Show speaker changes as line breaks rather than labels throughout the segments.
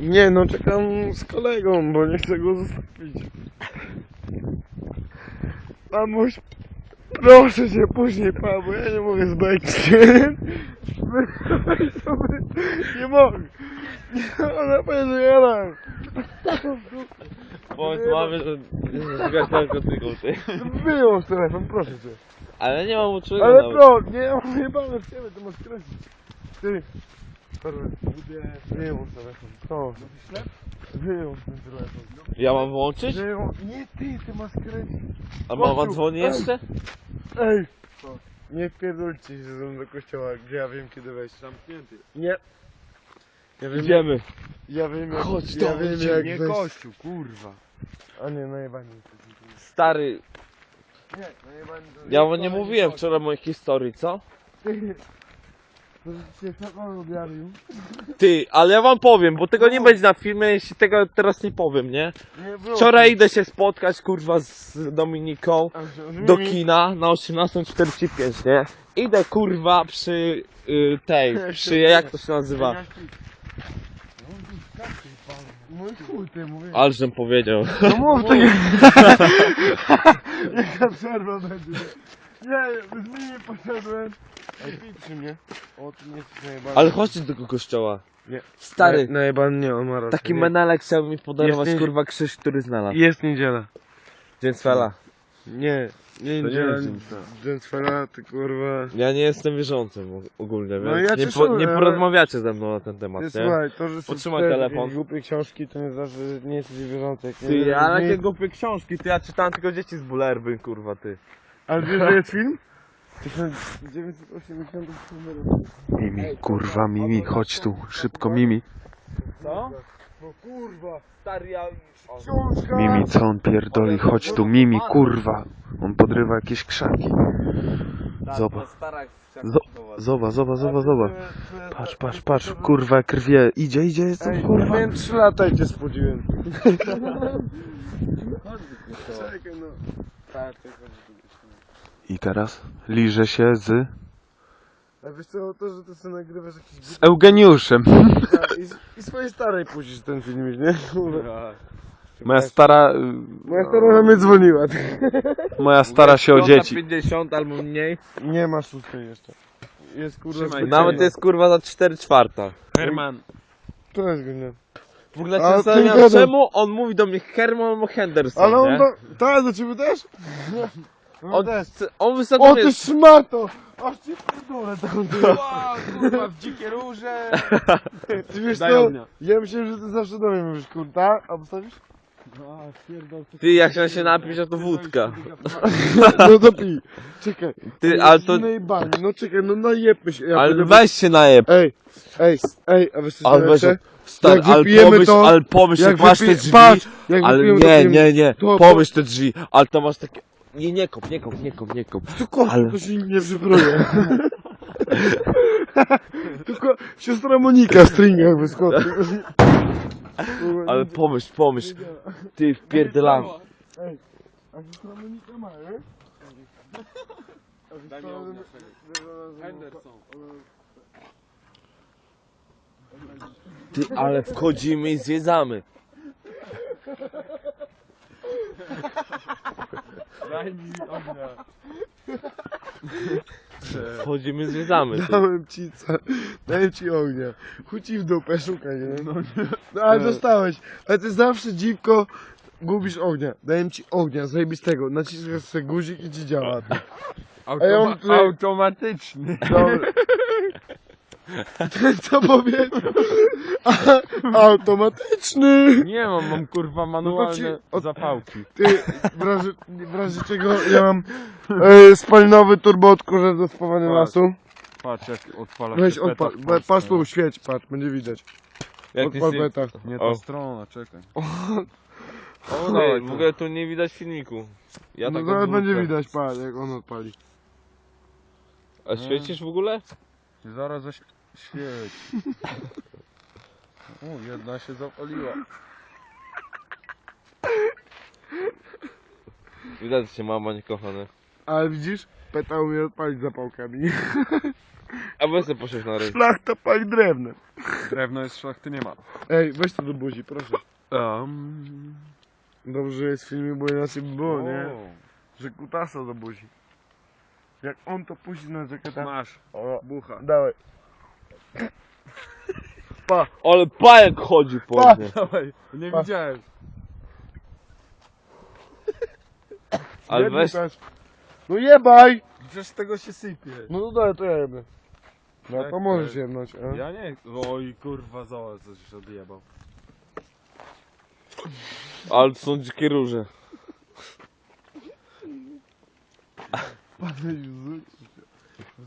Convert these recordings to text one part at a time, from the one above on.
Nie no, czekam z kolegą, bo nie chcę go zostawić. Mamuś, proszę cię później, pa, bo ja nie mogę zbędzić. Nie mogę. Nie, ona powie, że ja mam.
Powiedz mamie, że zgaś narkotyków, ty.
Wyjął telefon, proszę cię.
Ale nie mam uczego
Ale
nawet.
pro, nie, ja mam jebane w ciebie, to masz kręcić. Ty. Perły, wyjął telefon, proszę. Wyjął ten telefon.
Ja mam wyłączyć?
Wyjął, nie ty, ty masz kręcić.
A mama
Kościół.
dzwoni jeszcze?
Ej! Nie wpierdolcie się ze mną do kościoła, gdzie ja wiem kiedy wejść.
Zamknięty.
Nie. Ja wiem,
Idziemy.
ja wiem jak,
Chodź,
ja
to
wiem jak
Nie
wejść.
kościół, kurwa.
A nie, najebani jesteśmy.
Stary,
Nie, najebani to
ja wam nie mówiłem wczoraj mojej historii, co?
Ty. To.
Ty, ale ja wam powiem, bo tego nie będzie na filmie, jeśli tego teraz nie powiem, nie?
Nie.
Wczoraj idę się spotkać, kurwa, z Dominiką do kina na 18.45, nie? Idę, kurwa, przy y, tej, przy, jak to się nazywa?
Mój chuj ty mówię.
Ale żem powiedział.
No mów tak Jaka przerwa będzie? Nie, z nimi poszedłem. Ej, pij mnie. O, ty nie jesteś najebany.
Ale chodźcie do tego kościoła.
Nie.
Stary,
Najebany nie, on ma rację.
taki
nie.
menelek chciał mi podarować,
Jest nie-
kurwa, krzyż, który znalazł.
Jest niedziela.
Dzień Fela.
Nie, nie
To nie jest niedziela.
Dżentfela, ty kurwa.
Ja nie jestem wierzącym og- ogólnie,
No
więc
ja
nie,
cię
po, nie
ale-
porozmawiacie ze mną na ten temat, nie?
słuchaj, to, że
Potrzymaj telefon.
jakieś głupie książki, to nie znaczy, że nie jesteś wierzący. Jak nie
Ty,
nic-
jakie głupie książki, ty, ja czytałem tylko dzieci z Bulerby, kurwa, ty.
Ale wiesz, że jest film? 1980 numer.
Mimi, kurwa, Mimi, chodź tu, szybko, Mimi.
Co?
No kurwa.
Stary, ja...
Książka!
Mimi, co on pierdoli, chodź tu, Mimi, kurwa. On podrywa jakieś krzaki. Zobacz. Zo- Zobacz, zobacz, zobacz, zobacz. Patrz, patrz, patrz, kurwa, jak rwie. Idzie, idzie, jest
Ej,
kurwa.
miałem 3 lata i cię spodziłem. Czekaj no. Tak, tak,
I teraz liże się z...
A wiesz co, to, że ty sobie nagrywasz jakiś
z Eugeniuszem.
głupi- i, i swojej starej puścisz ten filmik, nie? Kurwa.
Moja stara... y,
Moja stara na mnie dzwoniła.
Moja stara się o dzieci.
50 albo mniej.
Nie ma szóstej jeszcze. Jest kurwa
Trzymaj,
specjalna.
Nawet jest kurwa za 4 czwarta.
Herman.
To jest go nie.
W ogóle się zastanawiam,
ty gadam.
czemu on mówi do mnie Herman albo Henderson,
Ale on
nie?
to... Tak, do ciebie też? Nie. On
On,
też.
on
O ty szmato! Aż ci pierdolę taką
kurwa, w dzikie róże.
Ty wiesz
Daj
co?
ognia.
Ja myślałem, że ty zawsze do mnie mówisz, kurta, a postawisz?
Ty, jak chciałem się napić, a to wódka.
No to pij. Czekaj.
Ty, ale to...
Najebani. No czekaj, no najebmy się. Ja
Ale
będę-
weź się najeb.
Ej, ej, ej, a wiesz co
Ale weź,
najlepsze?
stary,
Jak
ale
wypijemy
pomyśl,
to-
ale pomyśl, jak, masz te drzwi,
Patrz, jak
ale
wypijemy, to
nie,
pijemy.
nie, nie,
To-
pomyśl te drzwi, ale to masz takie... Nie, nie kop, nie kop, nie kop, nie kop.
Tylko
Ale-
to się nie przybruje. Tylko siostra Monika w stringach wyskoczy.
Ale pomyśl, pomyśl, ty wpierdelam.
Ej, a siostra Monika ma, nie?
Henderson.
Ty, ale wchodzimy i zwiedzamy.
Daj mi ognia.
Wchodzimy zwiedzamy. Ty.
Dałem ci co? Dałem ci ognia. Chuj ci w dupę, szukaj, nie? No ale dostałeś. Ale ty zawsze dziwko gubisz ognia. Dałem ci ognia, zajebistego. Naciskasz sobie guzik i ci działa. Ty. A ja mam tutaj-
Automatyczny.
Dobra. Ten co powiedział? A- Automatyczny.
Nie mam, mam kurwa
manualne
manualne
od-
zapałki.
Ty, w razie, w razie czego ja mam e, spalinowy turboodkurzacz do spawania
Patrz.
lasu.
Patrz jak odpala
Weź
się
odpal,
peta w
we-
Polsce.
patrz tu, świeć, patrz, będzie widać.
Jak
Odpal
si-
beta.
Nie ta
O.
strona, czekaj.
O,
dawaj,
ty, w ogóle tu nie widać filmiku. Ja
No
tak
zaraz będzie widać, patrz, jak on odpali.
A świecisz w ogóle?
Zaraz zaś świeci. O, jedna się zapaliła.
Widać, że się mama nie kocha, nie?
Ale widzisz, Peta umie odpalić zapałkami.
A weź sobie posiąść na ryj.
Szlachta pali drewnem.
Drewno jest szlachty nie ma.
Ej, weź to do buzi, proszę.
Um,
Dobrze, że jest w filmie, bo inaczej by było, nie? Że kutasa do buzi. Jak on to puści na jakieta...
Masz,
O,
bucha.
dawaj. Pa,
Ale pajek chodzi po
Pa.
mnie.
Dawaj, nie
Pa.
widziałem.
Ale weź,
też. No jebaj!
Przecież z tego się sypie.
No to daj, to ja jebnę. No to
Czekaj.
możesz jednąć, a?
Ja nie. Oj kurwa, zobacz co się odjebał.
ale to są dzikie róże.
Paweł, zrzuć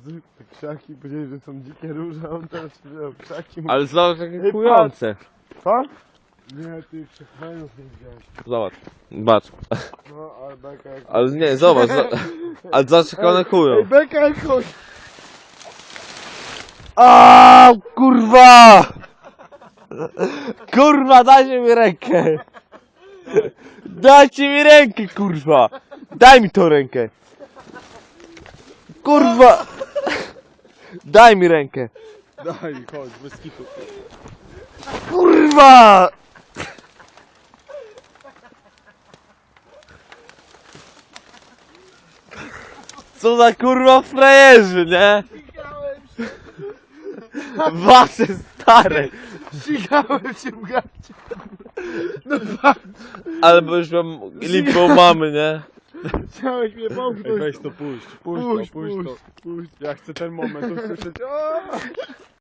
Zrzuć te krzaki, powiedzieli, że są dzikie róże, a on teraz wziął krzaki.
Ale zobacz jakie
Ej,
kujące.
Co? Nie, ty krzakwenów nie widziałeś.
Zobacz. Patrz.
No, ale beka jak...
Ale nie, zobacz. zo- Ale zobacz jak one
Ej,
kują.
beka jak chodź!
A kurwa! Kurwa, dajcie mi rękę! Dajcie mi rękę, kurwa! Daj mi tą rękę! Kurwa! Daj mi rękę!
Daj, chodź, bez kitu.
Kurwa! Co za kurwa frajerzy, nie? Wasze stare!
Ścigałem się w gacie. No
Ale bo już mam lipą mamy, nie?
Chciałeś mnie
Ej,
pomknąć.
weź to puść, puść,
Puść,
to,
puść,
to.
puść.
Ja chcę ten moment usłyszeć. O!